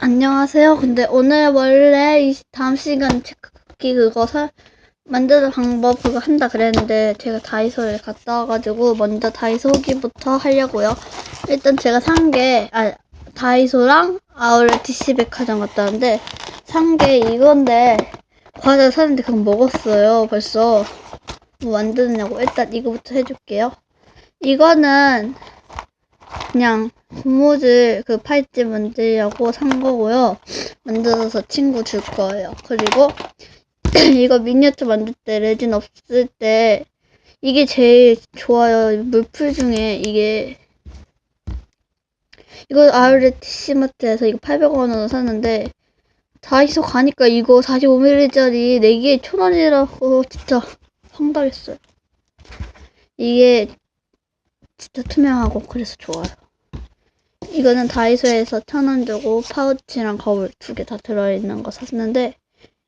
안녕하세요. 근데 오늘 원래 이 다음 시간 체크 쿠키 그거 사, 만드는 방법 그거 한다 그랬는데 제가 다이소에 갔다 와가지고 먼저 다이소 후기부터 하려고요. 일단 제가 산 게, 아, 다이소랑 아울렛 DC백화점 갔다 왔는데 산 게 이건데 과자 사는데 그거 먹었어요. 벌써 뭐 만드느냐고 일단 이거부터 해줄게요. 이거는 그냥 고무줄 그 팔찌 만들려고 산 거고요. 만들어서 친구 줄 거예요. 그리고 이거 미니어처 만들 때 레진 없을 때 이게 제일 좋아요. 물풀 중에 이게 이거 아울렛 TC마트에서 이거 800원으로 샀는데 다이소 가니까 이거 45ml짜리 4개에 1000원이라고 진짜 황당했어요. 이게 진짜 투명하고 그래서 좋아요. 이거는 다이소에서 천 원 주고 파우치랑 거울 두 개 다 들어있는 거 샀는데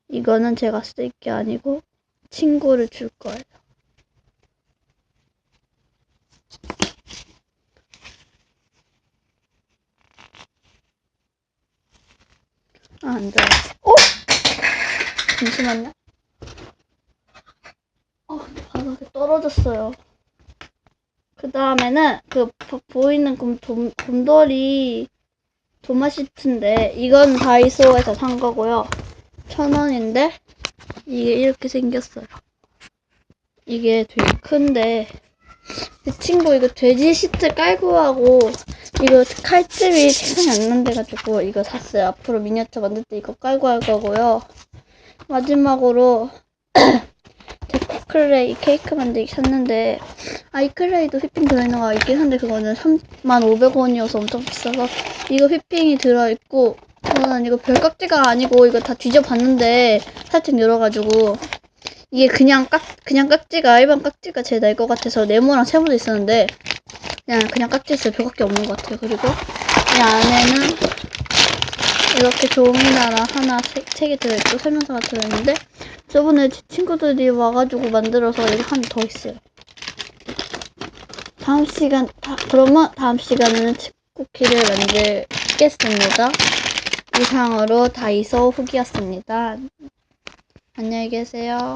이거는 제가 쓸 게 아니고 친구를 줄 거예요. 아, 안 들어갔어. 어? 잠시만요. 어, 바닥에 떨어졌어요. 그 다음에는 그 보- 보이는 곰, 돔, 곰돌이 도마시트인데 이건 다이소에서 산 거고요. 천 원인데 이게 이렇게 생겼어요. 이게 되게 큰데 제 친구 이거 돼지 시트 깔고 하고 이거 칼집이 생각이 안 난대가지고 이거 샀어요. 앞으로 미니어처 만들 때 이거 깔고 할 거고요. 마지막으로 데코클레이 케이크 만들기 샀는데 아이클레이도 휘핑 들어있는 거가 있긴 한데 그거는 3만500원이어서 엄청 비싸서 이거 휘핑이 들어있고 저는 이거 별 깍지가 아니고 이거 다 뒤져봤는데 살짝 열어가지고 이게 그냥 깍 그냥 깍지가 일반 깍지가 제일 나을 것 같아서 네모랑 세모도 있었는데 그냥 그냥 깍지 있어요 별밖에 없는 것 같아요 그리고 이 안에는 이렇게 종이나라 하나 세개 들어있고 설명서가 들어있는데 저번에 제 친구들이 와가지고 만들어서 이거 하나 더 있어요. 다음 시간, 다, 그러면 다음 시간에는 칩쿠키를 만들겠습니다. 이상으로 다이소 후기였습니다. 안녕히 계세요.